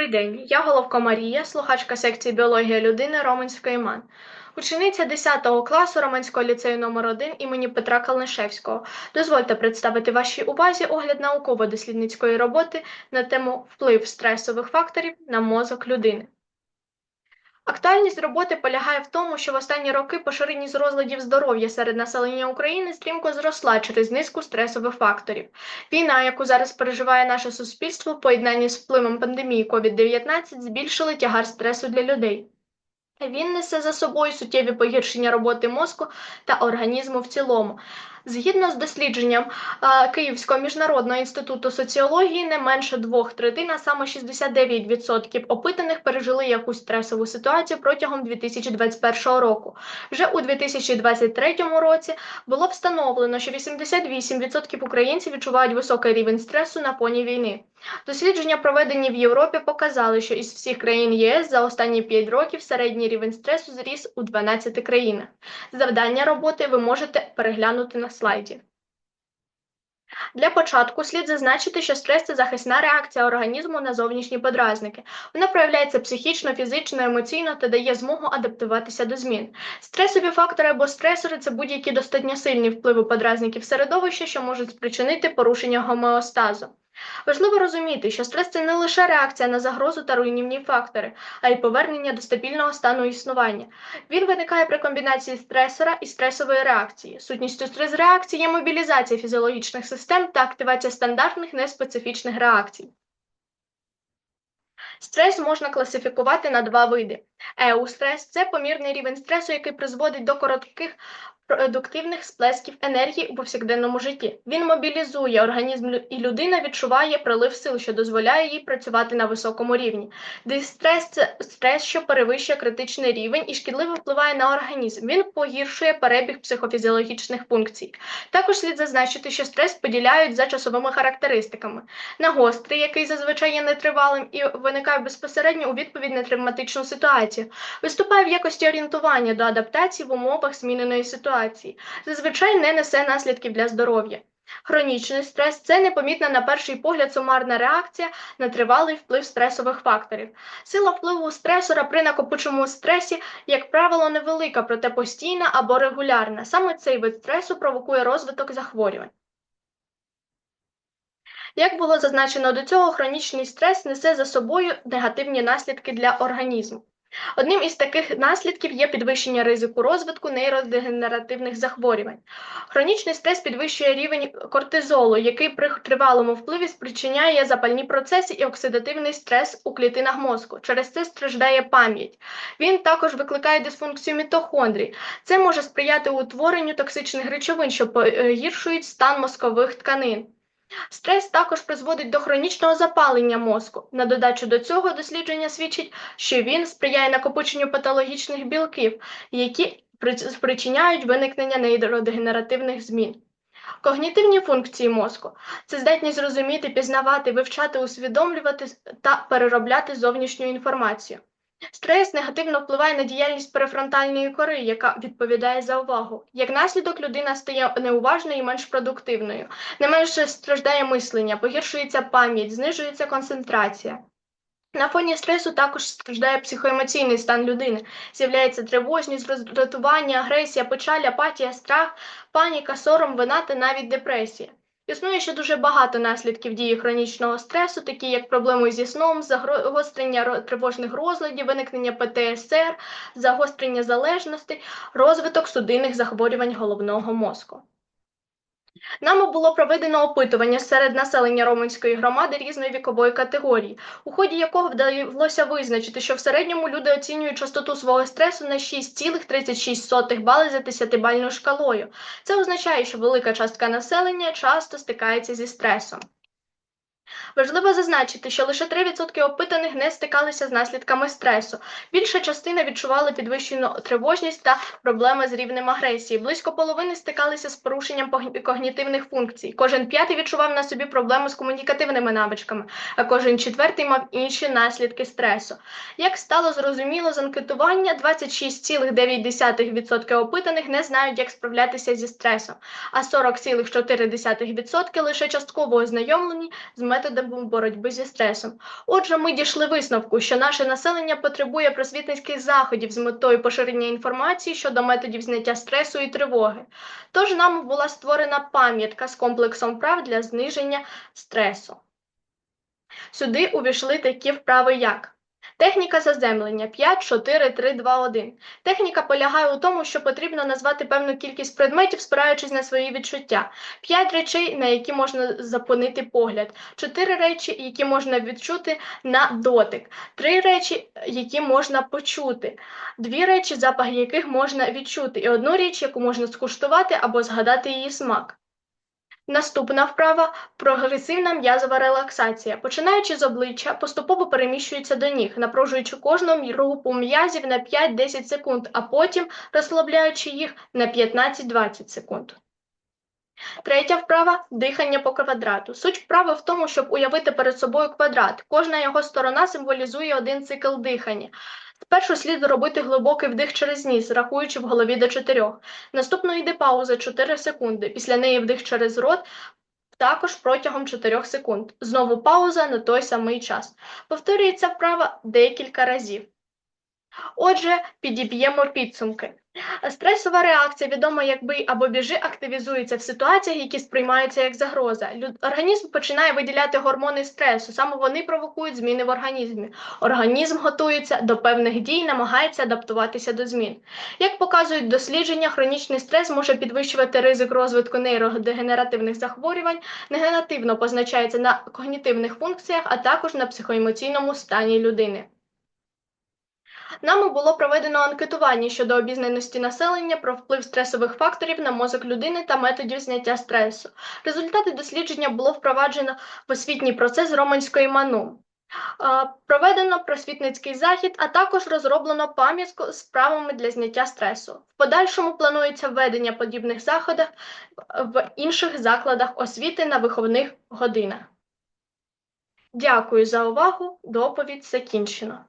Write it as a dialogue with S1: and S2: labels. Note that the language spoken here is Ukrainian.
S1: Добрий день, я Головко Марія, слухачка секції біологія людини Романської МАН, учениця 10 класу Романського ліцею номер 1 імені Петра Калнишевського. Дозвольте представити вашій увазі огляд науково-дослідницької роботи на тему вплив стресових факторів на мозок людини. Актуальність роботи полягає в тому, що в останні роки поширеність розладів здоров'я серед населення України стрімко зросла через низку стресових факторів. Війна, яку зараз переживає наше суспільство, в поєднанні з впливом пандемії COVID-19 збільшили тягар стресу для людей. Він несе за собою суттєві погіршення роботи мозку та організму в цілому. Згідно з дослідженням Київського міжнародного інституту соціології, не менше двох третин, а саме 69% опитаних пережили якусь стресову ситуацію протягом 2021 року. Вже у 2023 році було встановлено, що 88% українців відчувають високий рівень стресу на фоні війни. Дослідження, проведені в Європі, показали, що із всіх країн ЄС за останні 5 років середній рівень стресу зріс у 12 країнах. Завдання роботи ви можете переглянути на слайді. Для початку слід зазначити, що стрес це захисна реакція організму на зовнішні подразники. Вона проявляється психічно, фізично, емоційно та дає змогу адаптуватися до змін. Стресові фактори або стресори це будь-які достатньо сильні впливи подразників середовища, що можуть спричинити порушення гомеостазу. Важливо розуміти, що стрес це не лише реакція на загрозу та руйнівні фактори, а й повернення до стабільного стану існування. Він виникає при комбінації стресора і стресової реакції. Сутністю стрес-реакції є мобілізація фізіологічних систем та активація стандартних неспецифічних реакцій. Стрес можна класифікувати на два види. Еустрес це помірний рівень стресу, який призводить до коротких продуктивних сплесків енергії у повсякденному житті. Він мобілізує організм і людина відчуває прилив сил, що дозволяє їй працювати на високому рівні. Дистрес це стрес, що перевищує критичний рівень і шкідливо впливає на організм. Він погіршує перебіг психофізіологічних функцій. Також слід зазначити, що стрес поділяють за часовими характеристиками. На гострий, який зазвичай є нетривалим і виникає безпосередньо у відповідь на травматичну ситуацію, виступає в якості орієнтування до адаптації в умовах зміненої ситуації ситуації, зазвичай не несе наслідків для здоров'я. Хронічний стрес це непомітна на перший погляд сумарна реакція на тривалий вплив стресових факторів. Сила впливу стресора при накопичому стресі, як правило, невелика, проте постійна або регулярна. Саме цей вид стресу провокує розвиток захворювань. Як було зазначено до цього, хронічний стрес несе за собою негативні наслідки для організму. Одним із таких наслідків є підвищення ризику розвитку нейродегенеративних захворювань. Хронічний стрес підвищує рівень кортизолу, який при тривалому впливі спричиняє запальні процеси і оксидативний стрес у клітинах мозку. Через це страждає пам'ять. Він також викликає дисфункцію мітохондрій. Це може сприяти утворенню токсичних речовин, що погіршують стан мозкових тканин. Стрес також призводить до хронічного запалення мозку. На додачу до цього дослідження свідчить, що він сприяє накопиченню патологічних білків, які спричиняють виникнення нейродегенеративних змін. Когнітивні функції мозку це здатність розуміти, пізнавати, вивчати, усвідомлювати та переробляти зовнішню інформацію. Стрес негативно впливає на діяльність перефронтальної кори, яка відповідає за увагу. Як наслідок, людина стає неуважною і менш продуктивною, не менше страждає мислення, погіршується пам'ять, знижується концентрація. На фоні стресу також страждає психоемоційний стан людини, з'являється тривожність, роздратування, агресія, печаль, апатія, страх, паніка, сором, вина та навіть депресія. Існує ще дуже багато наслідків дії хронічного стресу, такі як проблеми зі сном, загострення тривожних розладів, виникнення ПТСР, загострення залежностей, розвиток судинних захворювань головного мозку. Нами було проведено опитування серед населення Романської громади різної вікової категорії, у ході якого вдалося визначити, що в середньому люди оцінюють частоту свого стресу на 6,36 бали за 10-бальною шкалою. Це означає, що велика частка населення часто стикається зі стресом. Важливо зазначити, що лише 3% опитаних не стикалися з наслідками стресу. Більша частина відчувала підвищену тривожність та проблеми з рівнем агресії. Близько половини стикалися з порушенням когнітивних функцій. Кожен п'ятий відчував на собі проблеми з комунікативними навичками, а кожен четвертий мав інші наслідки стресу. Як стало зрозуміло з анкетування, 26,9% опитаних не знають, як справлятися зі стресом, а 40,4% лише частково ознайомлені з методами методами боротьби зі стресом. Отже, ми дійшли висновку, що наше населення потребує просвітницьких заходів з метою поширення інформації щодо методів зняття стресу і тривоги. Тож нам була створена пам'ятка з комплексом прав для зниження стресу. Сюди увійшли такі вправи, як техніка заземлення 5, 4, 3, 2, 1. Техніка полягає у тому, що потрібно назвати певну кількість предметів, спираючись на свої відчуття. 5 речей, на які можна зупинити погляд, 4 речі, які можна відчути на дотик, 3 речі, які можна почути, 2 речі, запах яких можна відчути, і одну річ, яку можна скуштувати або згадати її смак. Наступна вправа прогресивна м'язова релаксація. Починаючи з обличчя, поступово переміщується до ніг, напружуючи кожну групу м'язів на 5-10 секунд, а потім розслабляючи їх на 15-20 секунд. Третя вправа дихання по квадрату. Суть вправи в тому, щоб уявити перед собою квадрат. Кожна його сторона символізує один цикл дихання. Спершу слід зробити глибокий вдих через ніс, рахуючи в голові до 4. Наступно йде пауза 4 секунди. Після неї вдих через рот також протягом 4 секунд. Знову пауза на той самий час. Повторюється вправа декілька разів. Отже, підіб'ємо підсумки. Стресова реакція, відома як бий або біжи, активізується в ситуаціях, які сприймаються як загроза. Організм починає виділяти гормони стресу, саме вони провокують зміни в організмі. Організм готується до певних дій, намагається адаптуватися до змін. Як показують дослідження, хронічний стрес може підвищувати ризик розвитку нейродегенеративних захворювань, негативно позначається на когнітивних функціях, а також на психоемоційному стані людини. Нами було проведено анкетування щодо обізнаності населення про вплив стресових факторів на мозок людини та методів зняття стресу. Результати дослідження було впроваджено в освітній процес Романської МАНУ. Проведено просвітницький захід, а також розроблено пам'ятку з правами для зняття стресу. В подальшому планується введення подібних заходів в інших закладах освіти на виховних годинах. Дякую за увагу. Доповідь закінчено.